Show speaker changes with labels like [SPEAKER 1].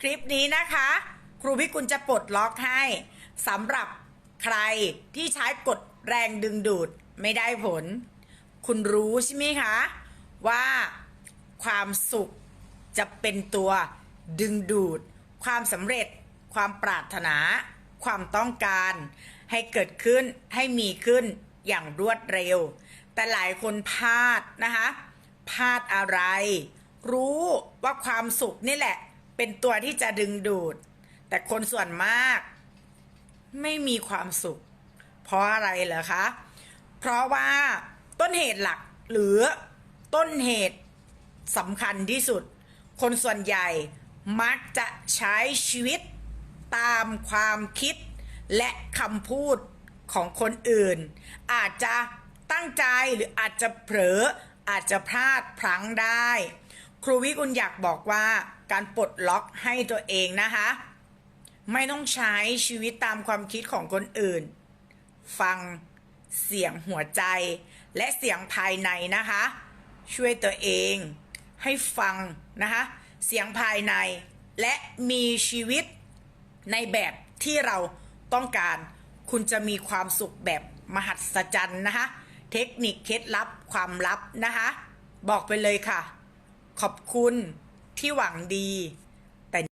[SPEAKER 1] คลิปนี้นะคะ ครูพิกุลจะปลดล็อกให้สำหรับใครที่ใช้กดแรงดึงดูดไม่ได้ผล คุณรู้ใช่ไหมคะ ว่าความสุขจะเป็นตัวดึงดูด ความสำเร็จ ความปรารถนา ความต้องการ ให้เกิดขึ้นให้มีขึ้นอย่างรวดเร็ว แต่หลายคนพลาดนะคะพลาดอะไร รู้ว่าความสุขนี่แหละ เป็นตัวที่จะดึงดูด แต่คนส่วนมาก ไม่มีความสุข เพราะอะไรเหรอคะ เพราะว่าต้นเหตุหลักหรือต้นเหตุสำคัญที่สุด คนส่วนใหญ่มักจะใช้ชีวิตตามความคิดและคำพูดของคนอื่น อาจจะตั้งใจหรืออาจจะเผลออาจจะพลาดพลั้งได้ ครูวิกุลอยากบอกว่าการปลดล็อกให้ตัวเองนะคะ ไม่ต้องใช้ชีวิตตามความคิดของคนอื่น ฟังเสียงหัวใจ และเสียงภายในนะคะ ช่วยตัวเองให้ฟังนะคะเสียงภายในและมีชีวิตในแบบที่เราต้องการ คุณจะมีความสุขแบบมหัศจรรย์นะคะ เทคนิคเคล็ดลับความลับนะคะ บอกไปเลยค่ะ ขอบคุณที่หวังดี